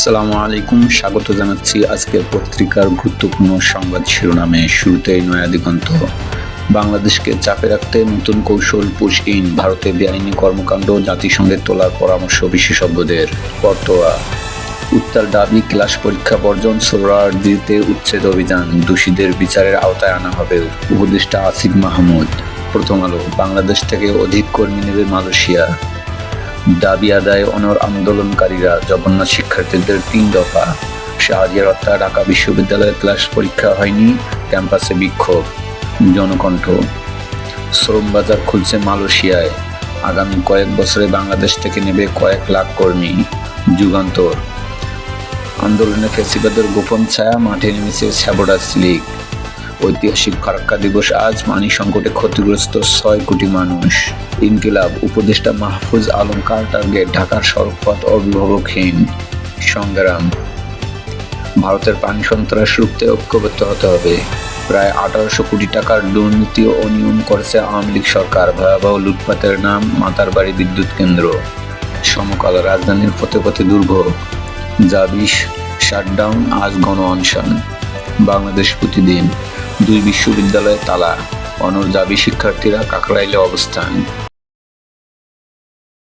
সালামু আলাইকুম, স্বাগত জানাচ্ছি আজকের পত্রিকার গুরুত্বপূর্ণ সংবাদ শিরোনামে। শুরুতেই নয়া দিগন্ত। বাংলাদেশকে চাপে রাখতে নতুন কৌশল পুশ ভারতে বেআইনি কর্মকাণ্ড, জাতিসংঘে তোলার পরামর্শ বিশেষজ্ঞদের পরতোয়া উত্তাল দাবি ক্লাস পরীক্ষা বর্জন সোলার দিতে উচ্ছেদ অভিযান, দোষীদের বিচারের আওতায় আনা হবে উপদেষ্টা আসিফ মাহমুদ। প্রথম আলো, বাংলাদেশ থেকে অধিক কর্মী নেবে মালয়েশিয়া। দাবি আদায় অনর আন্দোলনকারীরা জগন্নাথ শিক্ষার্থীদের তিন দফা। শাহজিয়ার হত্যা ঢাকা বিশ্ববিদ্যালয়ের ক্লাস পরীক্ষা হয়নি, ক্যাম্পাসে বিক্ষোভ। জনকণ্ঠ। শ্রম বাজার খুলছে মালয়েশিয়ায়। আগামী কয়েক বছরে বাংলাদেশ থেকে নেবে কয়েক লাখ কর্মী। যুগান্তর। আন্দোলনে ফেসিবাদের গোপন ছায়া মাঠে নেমেছে স্যাবোডাস লীগ। ঐতিহাসিক ফারাক্কা দিবস আজ পানি সংকটে ক্ষতিগ্রস্ত ছয় কোটি মানুষ। ইনকিলাব উপদেষ্টা মাহফুজ আলম কার টার্গেট ঢাকার সড়কপথ অভিভাবকহীন সংগ্রাম। ভারতের পানি সন্ত্রাস রুখতে ঐক্যবদ্ধ হতে হবে। প্রায় আঠারোশো কোটি টাকার দুর্নীতি ও অনিয়ম করেছে আওয়ামী লীগ সরকার। ভয়াবহ লুটপাতের নাম মাতারবাড়ি বিদ্যুৎ কেন্দ্র। সমকাল রাজধানীর পথে পথে দুর্ভোগ জাবিশ শাটডাউন আজ গণ অনশন। বাংলাদেশ প্রতিদিন। দুই বিশ্ববিদ্যালয়ের তালা। অনুর দাবি শিক্ষার্থীরা কাকরাইলে অবস্থান।